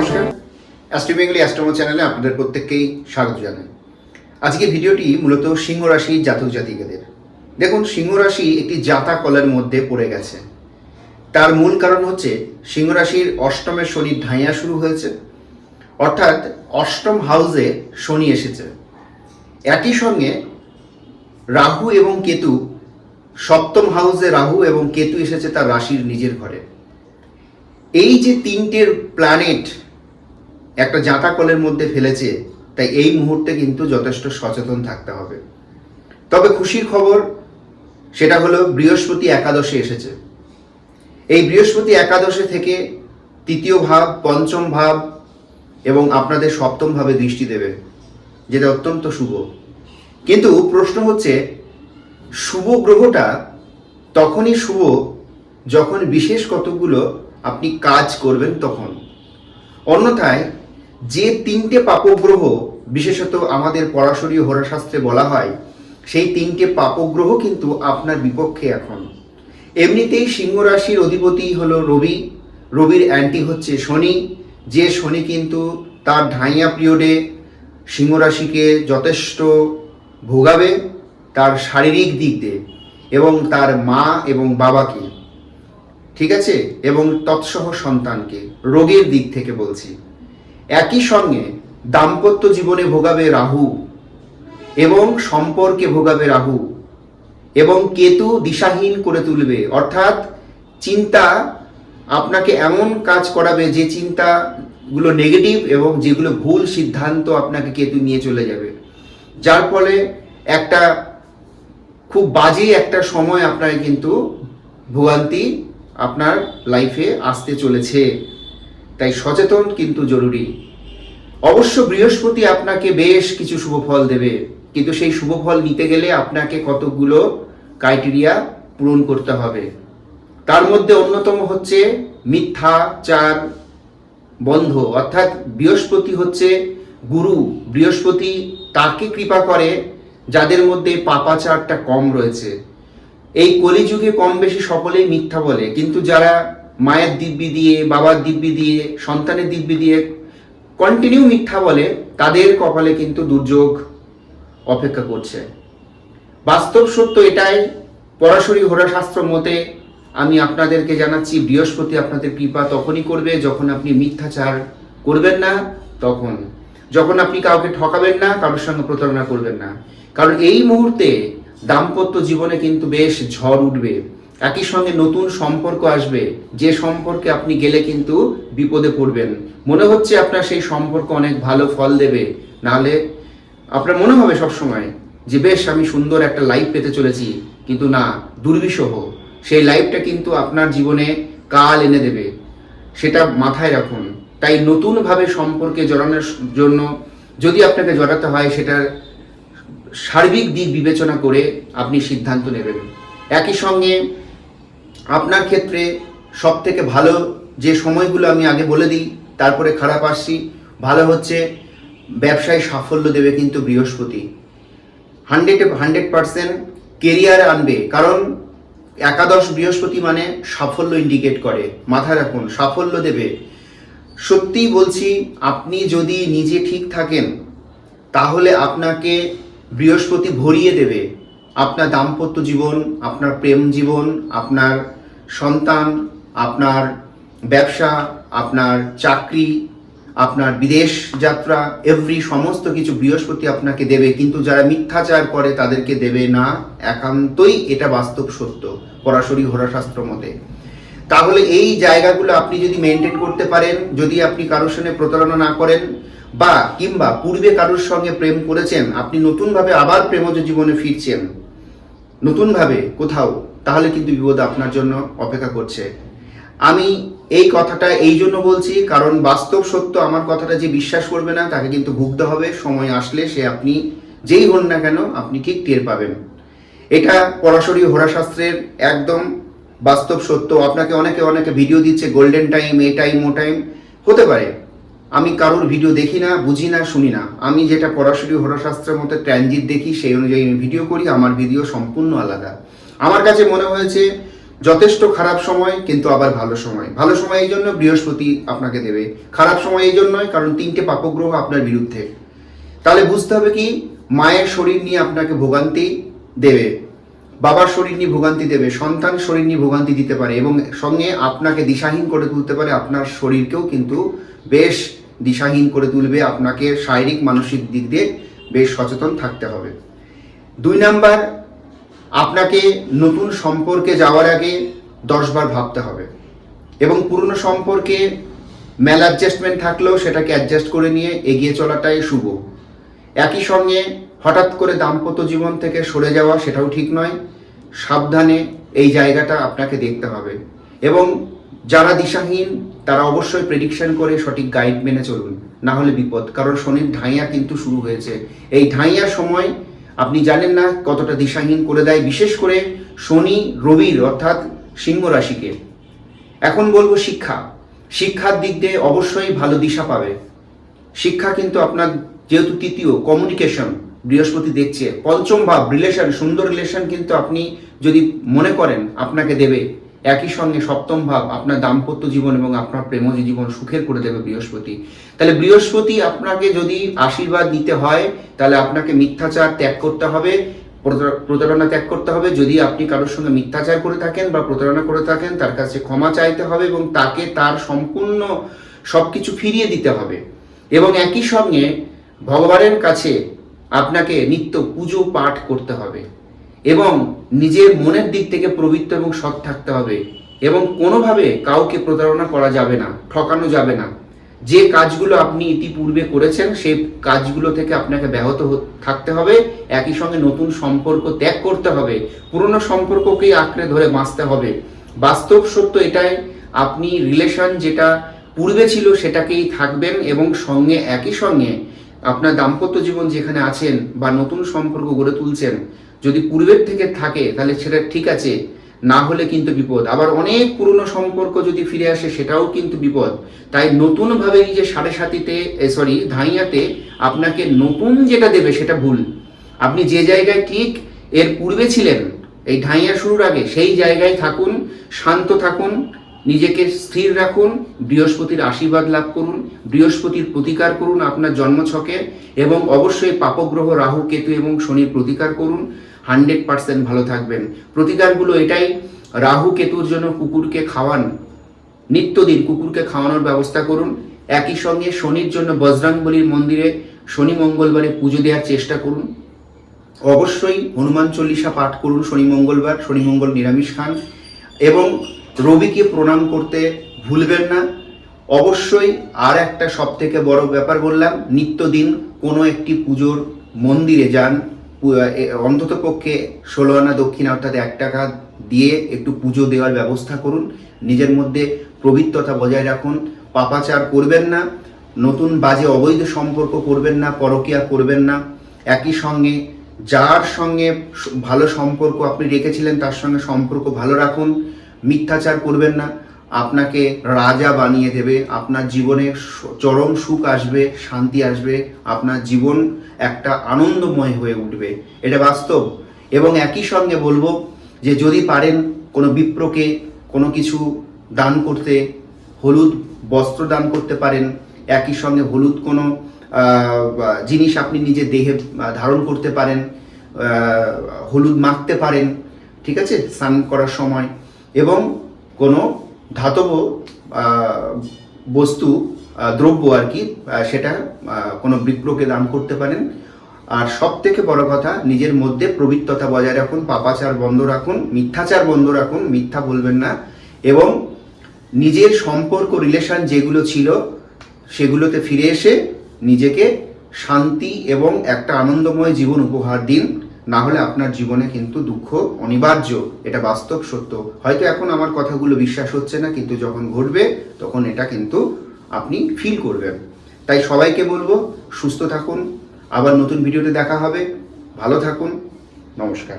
নমস্কার। Astro Bengali অ্যাস্ট্রোমো চ্যানেলে আপনাদের প্রত্যেককেই স্বাগত জানাই। আজকে ভিডিওটি মূলত সিংহ রাশি জাতক জাতিকাদের। দেখুন, সিংহ রাশি একটি জাতা কলের মধ্যে পড়ে গেছে। তার মূল কারণ হচ্ছে সিংহ রাশির অষ্টমের শনি ঢাইয়া শুরু হয়েছে। অর্থাৎ অষ্টম হাউসে শনি এসেছে। একই সঙ্গে রাহু এবং কেতু সপ্তম হাউসে রাহু এবং কেতু এসেছে তার রাশির নিজের ঘরে। এই যে তিনটের প্ল্যানেট একটা জাঁতা কলের মধ্যে ফেলেছে, তাই এই মুহূর্তে কিন্তু যথেষ্ট সচেতন থাকতে হবে। তবে খুশির খবর, সেটা হলো বৃহস্পতি একাদশে এসেছে। এই বৃহস্পতি একাদশে থেকে তৃতীয় ভাব, পঞ্চম ভাব এবং আপনাদের সপ্তম ভাবে দৃষ্টি দেবে, যেটা অত্যন্ত শুভ। কিন্তু প্রশ্ন হচ্ছে, শুভ গ্রহটা তখনই শুভ যখন বিশেষ কতগুলো আপনি কাজ করবেন তখন। অন্যথায় যে তিনটে পাপগ্রহ, বিশেষত আমাদের পরাশরী হোরাশাস্ত্রে বলা হয়, সেই তিনটে পাপগ্রহ কিন্তু আপনার বিপক্ষে এখন। এমনিতেই সিংহ রাশির অধিপতি হলো রবি। রবির অ্যান্টি হচ্ছে শনি। যে শনি কিন্তু তার ঢাইয়া পিরিয়ডে সিংহ রাশিকে যথেষ্ট ভোগাবে, তার শারীরিক দিক দিয়ে এবং তার মা এবং বাবাকে। ঠিক আছে? এবং তৎসহ সন্তানকে, রোগের দিক থেকে বলছি। একই সঙ্গে দাম্পত্য জীবনে ভোগাবে রাহু এবং সম্পর্কে ভোগাবে রাহু এবং কেতু দিশাহীন করে তুলবে। অর্থাৎ চিন্তা আপনাকে এমন কাজ করাবে যে চিন্তাগুলো নেগেটিভ এবং যেগুলো ভুল সিদ্ধান্ত আপনাকে কেতু নিয়ে চলে যাবে। যার ফলে একটা খুব বাজে একটা সময় আপনার কিন্তু ভোগান্তি আপনার লাইফে আসতে চলেছে। তাই সচেতন কিন্তু জরুরি। অবশ্য বৃহস্পতি আপনাকে বেশ কিছু শুভ ফল দেবে, কিন্তু সেই শুভ ফল নিতে গেলে আপনাকে কতগুলো ক্রাইটেরিয়া পূরণ করতে হবে। তার মধ্যে অন্যতম হচ্ছে মিথ্যা, চার, বন্ধ। অর্থাৎ বৃহস্পতি হচ্ছে গুরু। বৃহস্পতি তাকে কৃপা করে, যাদের মধ্যে পাপাচারটা কম রয়েছে। এই কলিযুগে কম বেশি সকলেই মিথ্যা বলে, কিন্তু যারা মায়ের দিব্যি দিয়ে, বাবার দিব্যি দিয়ে, সন্তানের দিব্যি দিয়ে কন্টিনিউ মিথ্যা বলে তাদের কপালে কিন্তু দুর্যোগ অপেক্ষা করছে। বাস্তব সত্য এটাই, পরাশরী হোরাশাস্ত্র মতে আমি আপনাদেরকে জানাচ্ছি, বৃহস্পতি আপনাদের কৃপা তখনই করবে যখন আপনি মিথ্যাচার করবেন না, তখন। যখন আপনি কাউকে ঠকাবেন না, কারোর সঙ্গে প্রতারণা করবেন না। কারণ এই মুহূর্তে দাম্পত্য জীবনে কিন্তু বেশ ঝড় উঠবে। একই সঙ্গে নতুন সম্পর্ক আসবে। যে সম্পর্কে আপনি গেলে কিন্তু বিপদে পড়বেন। মনে হচ্ছে আপনার সেই সম্পর্ক অনেক ভালো ফল দেবে। নাহলে আপনার মনে হবে সবসময় যে, বেশ, আমি সুন্দর একটা লাইফ পেতে চলেছি। কিন্তু না, দুর্বিষহ। সেই লাইফটা কিন্তু আপনার জীবনে কাল এনে দেবে। সেটা মাথায় রাখুন। তাই নতুনভাবে সম্পর্কে জড়ানোর জন্য যদি আপনাকে জড়াতে হয়, সেটার সার্বিক দিক বিবেচনা করে আপনি সিদ্ধান্ত নেবেন। একই সঙ্গে আপনার ক্ষেত্রে সব থেকে ভালো যে সময়গুলো আমি আগে বলে দিই, তারপরে খারাপ আসছি, ভালো হচ্ছে ব্যবসায় সাফল্য দেবে কিন্তু বৃহস্পতি। হান্ড্রেড হান্ড্রেড পার্সেন্ট কেরিয়ার আনবে, কারণ একাদশ বৃহস্পতি মানে সাফল্য ইন্ডিকেট করে, মাথায় রাখুন, সাফল্য দেবে। সত্যিই বলছি, আপনি যদি নিজে ঠিক থাকেন, তাহলে আপনাকে বৃহস্পতি ভরিয়ে দেবে। আপনার দাম্পত্য জীবন, আপনার প্রেম জীবন, আপনার সন্তান, আপনার ব্যবসা, আপনার চাকরি, আপনার বিদেশ যাত্রা এভরি সমস্ত কিছু বৃহস্পতি আপনাকে দেবে, কিন্তু যারা মিথ্যাচার করে তাদেরকে দেবে না, একান্তই এটা বাস্তব সত্য পরাশরী হোরাশাস্ত্র মতে। তাহলে এই জায়গাগুলো আপনি যদি মেনটেন করতে পারেন, যদি আপনি কারোর সঙ্গে প্রতারণা না করেন, বা কিংবা পূর্বে কারোর সঙ্গে প্রেম করেছেন, আপনি নতুনভাবে আবার প্রেমজ জীবনে ফিরছেন, নতুনভাবে কোথাও তাহলে কিন্তু বিপদ আপনার জন্য অপেক্ষা করছে। আমি এই কথাটা এই জন্য বলছি, কারণ বাস্তব সত্য আমার কথাটা যে বিশ্বাস করবে না, তাকে কিন্তু ভুগতে হবে। সময় আসলে সে আপনি যেই হন না কেন, আপনি ঠিক টের পাবেন। এটা পরাশরী হোরাশাস্ত্রের একদম বাস্তব সত্য। আপনাকে অনেকে অনেকে ভিডিও দিচ্ছে গোল্ডেন টাইম এ টাইম ও টাইম হতে পারে। আমি কারোর ভিডিও দেখি না, বুঝি না, শুনি না। আমি যেটা পরাশরী হোরাশাস্ত্রের মতো ট্রানজিট দেখি, সেই অনুযায়ী আমি ভিডিও করি, আমার ভিডিও সম্পূর্ণ আলাদা। আমার কাছে মনে হয়েছে, যথেষ্ট খারাপ সময়, কিন্তু আবার ভালো সময়। ভালো সময় এই জন্য বৃহস্পতি আপনাকে দেবে। খারাপ সময় এই জন্যই, কারণ তিনটে পাপগ্রহ আপনার বিরুদ্ধে। তাহলে বুঝতে হবে কি, মায়ের শরীর নিয়ে আপনাকে ভোগান্তি দেবে, বাবার শরীর নিয়ে ভোগান্তি দেবে, সন্তান শরীর নিয়ে ভোগান্তি দিতে পারে, এবং সঙ্গে আপনাকে দিশাহীন করে তুলতে পারে, আপনার শরীরকেও কিন্তু বেশ দিশাহীন করে তুলবে, আপনাকে শারীরিক, মানসিক দিক দিয়ে বেশ সচেতন থাকতে হবে। দুই নাম্বার আপনাকে নতুন সম্পর্কে যাওয়ার আগে দশবার ভাবতে হবে। এবং পুরনো সম্পর্কে মেল অ্যাডজাস্টমেন্ট থাকলেও সেটাকে অ্যাডজাস্ট করে নিয়ে এগিয়ে চলাটাই শুভ। একই সঙ্গে হঠাৎ করে দাম্পত্য জীবন থেকে সরে যাওয়া সেটাও ঠিক নয়। সাবধানে এই জায়গাটা আপনাকে দেখতে হবে। এবং যারা দিশাহীন, তারা অবশ্যই প্রেডিকশন করে সঠিক গাইড মেনে চলুন। না হলে বিপদ। কারণ শনির ঢাইয়া কিন্তু শুরু হয়েছে। এই ঢাইয়ার সময় আপনি জানেন না কতটা দিশাহীন করে দেয়, বিশেষ করে শনি, রবির, অর্থাৎ সিংহ রাশিকে। এখন বলব শিক্ষা। শিক্ষার দিক দিয়ে অবশ্যই ভালো দিশা পাবে। শিক্ষা কিন্তু আপনার যেহেতু তৃতীয় কমিউনিকেশন বৃহস্পতি দেখছে। পঞ্চম ভাব রিলেশন সুন্দর রিলেশন কিন্তু আপনি যদি মনে করেন, আপনাকে দেবে। একই সঙ্গে সপ্তম ভাব, আপনার দাম্পত্য জীবন এবং আপনার প্রেমজ জীবন সুখের করে দেবে বৃহস্পতি। তাহলে বৃহস্পতি আপনাকে যদি আশীর্বাদ দিতে হয়, তাহলে আপনাকে মিথ্যাচার ত্যাগ করতে হবে প্রতার- প্রতারণা ত্যাগ করতে হবে। যদি আপনি কারোর সঙ্গে মিথ্যাচার করে থাকেন বা প্রতারণা করে থাকেন, তার কাছে ক্ষমা চাইতে হবে এবং তাকে তার সম্পূর্ণ সবকিছু ফিরিয়ে দিতে হবে। এবং একই সঙ্গে ভগবানের কাছে আপনাকে নিত্য পুজো পাঠ করতে হবে। এবং নিজের মনের দিক থেকে পবিত্র এবং সৎ থাকতে হবে এবং কোনোভাবে কাউকে প্রতারণা করা যাবে না, ঠকানো যাবে না। যে কাজগুলো আপনি ইতিপূর্বে করেছেন, সেই কাজগুলো থেকে আপনাকে ব্যাহত থাকতে হবে। একই সঙ্গে নতুন সম্পর্ক ত্যাগ করতে হবে। পুরনো সম্পর্ককেই আঁকড়ে ধরে বাঁচতে হবে। বাস্তব সত্য এটাই, আপনি রিলেশন যেটা পূর্বে ছিল সেটাকেই থাকবেন এবং সঙ্গে, একই সঙ্গে আপনার দাম্পত্য জীবন যেখানে আছেন বা নতুন সম্পর্ক গড়ে তুলছেন, যদি পূর্বের থেকে থাকে, তাহলে সেটা ঠিক আছে, না হলে কিন্তু বিপদ। আবার অনেক পুরনো সম্পর্ক যদি ফিরে আসে, সেটাও কিন্তু বিপদ। তাই নতুনভাবে এই যে সাড়ে সাতিতে সরি ধাইয়াতে আপনাকে নতুন যেটা দেবে, সেটা ভুল। আপনি যে জায়গায় ঠিক এর পূর্বে ছিলেন, এই ঢাইয়া শুরুর আগে, সেই জায়গায় থাকুন, শান্ত থাকুন নিজেকে স্থির রাখুন, বৃহস্পতির আশীর্বাদ লাভ করুন, বৃহস্পতির প্রতিকার করুন আপনার জন্মছকে এবং অবশ্যই পাপগ্রহ রাহু, কেতু এবং শনির প্রতিকার করুন। হান্ড্রেড পার্সেন্ট ভালো থাকবেন। প্রতিকারগুলো এটাই, রাহু, কেতুর জন্য কুকুরকে খাওয়ান। নিত্যদিন কুকুরকে খাওয়ানোর ব্যবস্থা করুন। একই সঙ্গে শনির জন্য বজরাংবলীর মন্দিরে শনি মঙ্গলবারে পুজো দেওয়ার চেষ্টা করুন। অবশ্যই হনুমান চল্লিশা পাঠ করুন শনি মঙ্গলবার, শনি মঙ্গল নিরামিষ খান এবং রবিকে প্রণাম করতে ভুলবেন না। অবশ্যই আর একটা সব থেকে বড় ব্যাপার বললাম, নিত্যদিন কোনো একটি পুজোর মন্দিরে যান অন্তত পক্ষে ষোলো আনা দক্ষিণ অর্থাৎ এক টাকা দিয়ে একটু পুজো দেওয়ার ব্যবস্থা করুন। নিজের মধ্যে পবিত্রতা বজায় রাখুন। পাপাচার করবেন না। নতুন বাজে অবৈধ সম্পর্ক করবেন না, পরকিয়া করবেন না। একই সঙ্গে যার সঙ্গে ভালো সম্পর্ক আপনি রেখেছিলেন, তার সঙ্গে সম্পর্ক ভালো রাখুন। মিথ্যাচার করবেন না। আপনাকে রাজা বানিয়ে দেবে। আপনার জীবনে চরম সুখ আসবে, শান্তি আসবে। আপনার জীবন একটা আনন্দময় হয়ে উঠবে। এটা বাস্তব। এবং একই সঙ্গে বলব যে, যদি পারেন কোনো বিপ্রকে কোনো কিছু দান করতে, হলুদ বস্ত্র দান করতে পারেন। একই সঙ্গে হলুদ কোনো জিনিস আপনি নিজের দেহে ধারণ করতে পারেন। হলুদ মাখতে পারেন। ঠিক আছে? স্নান করার সময় এবং কোনো ধাতব বস্তু দ্রব্য আর কি সেটা কোনো বিপ্রকে দান করতে পারেন। আর সব থেকে বড় কথা, নিজের মধ্যে পবিত্রতা বজায় রাখুন, পাপাচার বন্ধ রাখুন, মিথ্যাচার বন্ধ রাখুন, মিথ্যা বলবেন না। এবং নিজের সম্পর্ক রিলেশন যেগুলো ছিল, সেগুলোতে ফিরে এসে নিজেকে শান্তি এবং একটা আনন্দময় জীবন উপহার দিন। না হলে আপনার জীবনে কিন্তু দুঃখ অনিবার্য, এটা বাস্তব সত্য। হয়তো এখন আমার কথাগুলো বিশ্বাস হচ্ছে না, কিন্তু যখন ঘটবে, তখন এটা কিন্তু আপনি ফিল করবেন। তাই সবাইকে বলব, সুস্থ থাকুন, আবার নতুন ভিডিওতে দেখা হবে। ভালো থাকুন, নমস্কার।